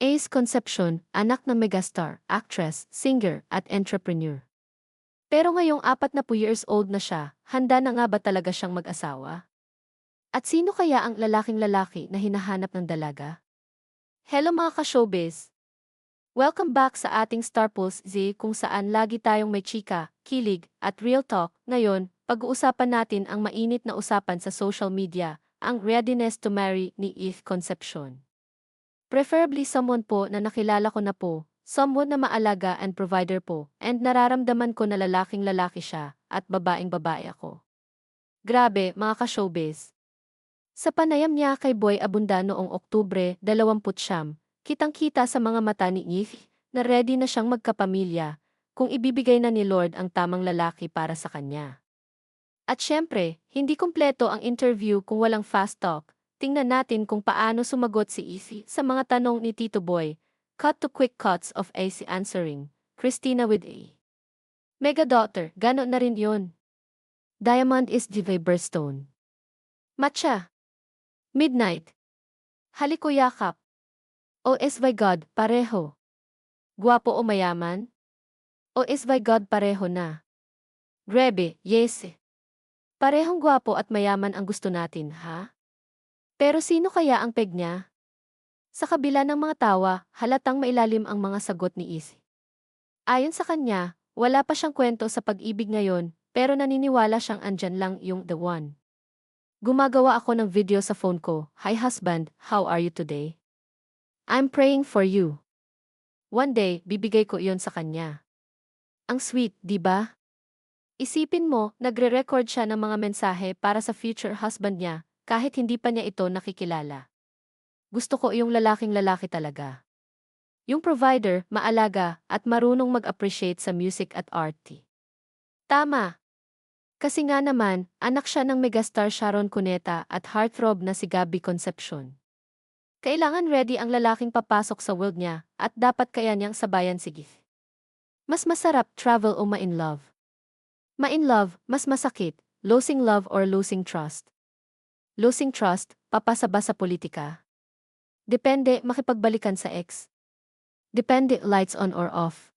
Ace Concepcion, anak ng megastar, actress, singer, at entrepreneur. Pero ngayong apat na po years old na siya, handa na nga ba talaga siyang mag-asawa? At sino kaya ang lalaking lalaki na hinahanap ng dalaga? Hello mga ka-showbiz! Welcome back sa ating Star Pulse Z kung saan lagi tayong may chika, kilig, at real talk. Ngayon, pag-uusapan natin ang mainit na usapan sa social media, ang readiness to marry ni Eve Concepcion. Preferably someone po na nakilala ko na po, someone na maalaga and provider po, and nararamdaman ko na lalaking lalaki siya, at babaeng babae ako. Grabe, mga ka-showbiz. Sa panayam niya kay Boy Abunda noong Oktubre 20 kitang-kita sa mga mata ni Eve na ready na siyang magkapamilya kung ibibigay na ni Lord ang tamang lalaki para sa kanya. At syempre, hindi kumpleto ang interview kung walang fast talk. Tingnan natin kung paano sumagot si Eve sa mga tanong ni Tito Boy. Cut to quick cuts of AC answering. Christina with A. Mega daughter, gano'n na rin yon. Diamond is Jive Birstone. Matcha. Midnight. Haliko yakap. OS by God, pareho. Guwapo o mayaman? OS by God pareho na. Grebe, yes. Parehong guwapo at mayaman ang gusto natin, ha? Pero sino kaya ang peg niya? Sa kabila ng mga tawa, halatang mailalim ang mga sagot ni Izzy. Ayon sa kanya, wala pa siyang kwento sa pag-ibig ngayon, pero naniniwala siyang andyan lang yung the one. Gumagawa ako ng video sa phone ko, Hi husband, how are you today? I'm praying for you. One day, bibigay ko iyon sa kanya. Ang sweet, di ba? Isipin mo, nagre-record siya ng mga mensahe para sa future husband niya, kahit hindi pa niya ito nakikilala. Gusto ko yung lalaking lalaki talaga. Yung provider, maalaga, at marunong mag-appreciate sa music at art. Tama. Kasi nga naman, anak siya ng megastar Sharon Cuneta at heartthrob na si Gabby Concepcion. Kailangan ready ang lalaking papasok sa world niya at dapat kaya niyang sabayan si Gif. Mas masarap travel o ma-in love. Ma-in love, mas masakit, losing love or losing trust. Losing trust, papasaba sa politika. Depende makipagbalikan sa ex. Depende lights on or off.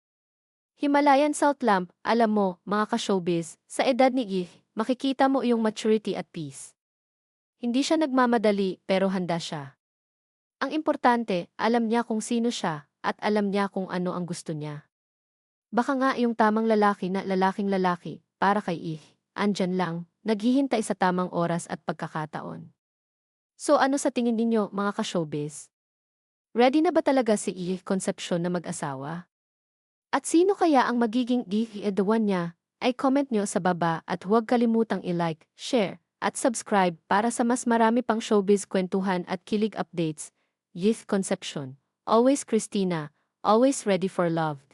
Himalayan salt lamp, alam mo, mga ka-showbiz, sa edad ni Gif, makikita mo yung maturity at peace. Hindi siya nagmamadali pero handa siya. Ang importante, alam niya kung sino siya at alam niya kung ano ang gusto niya. Baka nga yung tamang lalaki na lalaking lalaki para kay Ih, andyan lang, naghihintay sa tamang oras at pagkakataon. So ano sa tingin ninyo mga ka-showbiz? Ready na ba talaga si Ih Concepcion na mag-asawa? At sino kaya ang magiging one niya? Ay comment nyo sa baba at huwag kalimutang i-like, share, at subscribe para sa mas marami pang showbiz kwentuhan at kilig updates Youth Conception. Always Christina, always ready for love.